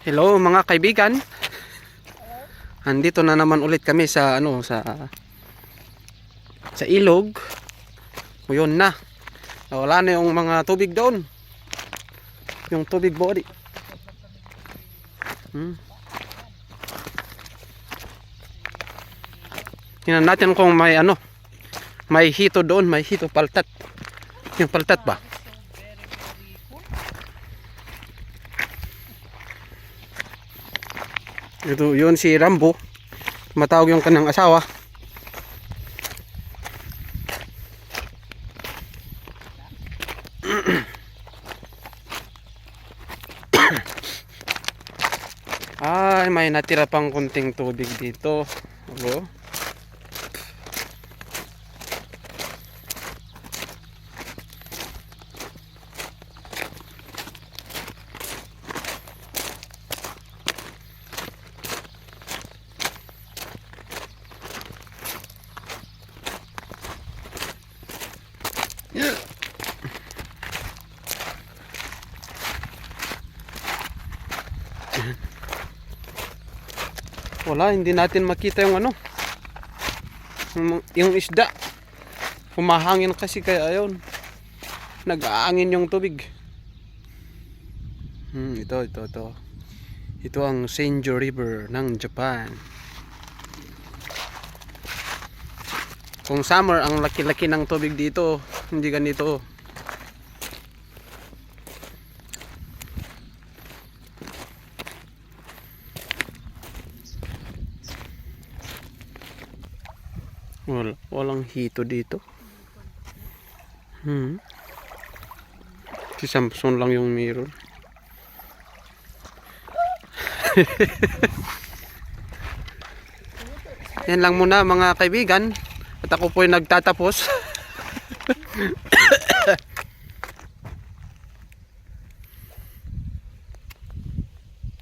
Hello mga kaibigan. Andito na naman ulit kami sa ano sa sa ilog. Ngayon na. Wala na yung mga tubig doon. Yung tubig body. Hmm. Tingnan natin kung may ano. May hito doon, may hito paltat. Yung paltat ba? Ito, yun si Rambo. Matawag yung kanang asawa. Ay, may natira pang kunting tubig dito. Hello? Wala, hindi natin makita yung ano. Yung, isda. Humahangin kasi kaya ayun. Nag-aangin yung tubig. Hmm, ito, ito, ito. Ito ang Senjo River ng Japan. Kung summer, ang laki-laki ng tubig dito. Hindi ganito. Wala, walang hito dito. Hmm. Si Samson lang yung meron. Yan lang muna mga kaibigan. At ako po ay nagtatapos.